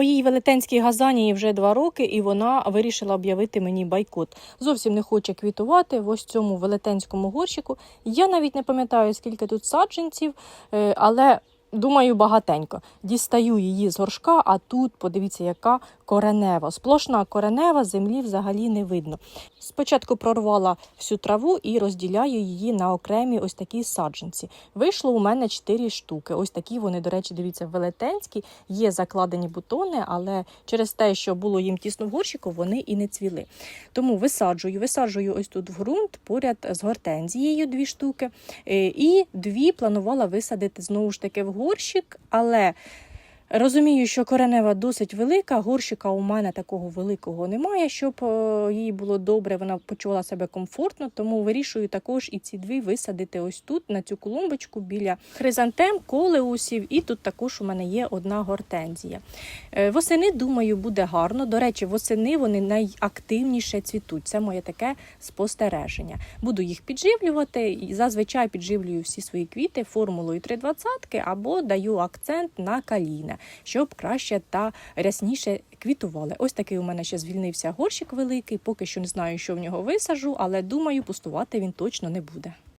Моїй велетенській газанії вже два роки, і вона вирішила об'явити мені байкот. Зовсім не хоче квітувати в ось цьому велетенському горщику. Я навіть не пам'ятаю, скільки тут саджанців, е, але думаю, багатенько. Дістаю її з горшка, а тут подивіться, яка коренева. Сплошна коренева, землі взагалі не видно. Спочатку прорвала всю траву і розділяю її на окремі ось такі саджанці. Вийшло у мене 4 штуки. Ось такі вони, до речі, дивіться, велетенські. Є закладені бутони, але через те, що було їм тісно в горщику, вони і не цвіли. Тому висаджую, висаджую ось тут в ґрунт поряд з гортензією дві штуки. Е, І дві планувала висадити знову ж таки в горщик, але. Розумію, що коренева досить велика, горщика у мене такого великого немає, щоб е, їй було добре, вона почувала себе комфортно, тому вирішую також і ці дві висадити ось тут, на цю клумбочку біля хризантем, колеусів, і тут також у мене є одна гортензія. Е, Восени, думаю, буде гарно. До речі, восени вони найактивніше цвітуть. Це моє таке спостереження. Буду їх підживлювати і зазвичай підживлюю всі свої квіти формулою 320 або даю акцент на каліне, щоб краще та рясніше квітували. Ось такий у мене ще звільнився горщик великий. Поки що не знаю, що в нього висажу, але думаю, пустувати він точно не буде.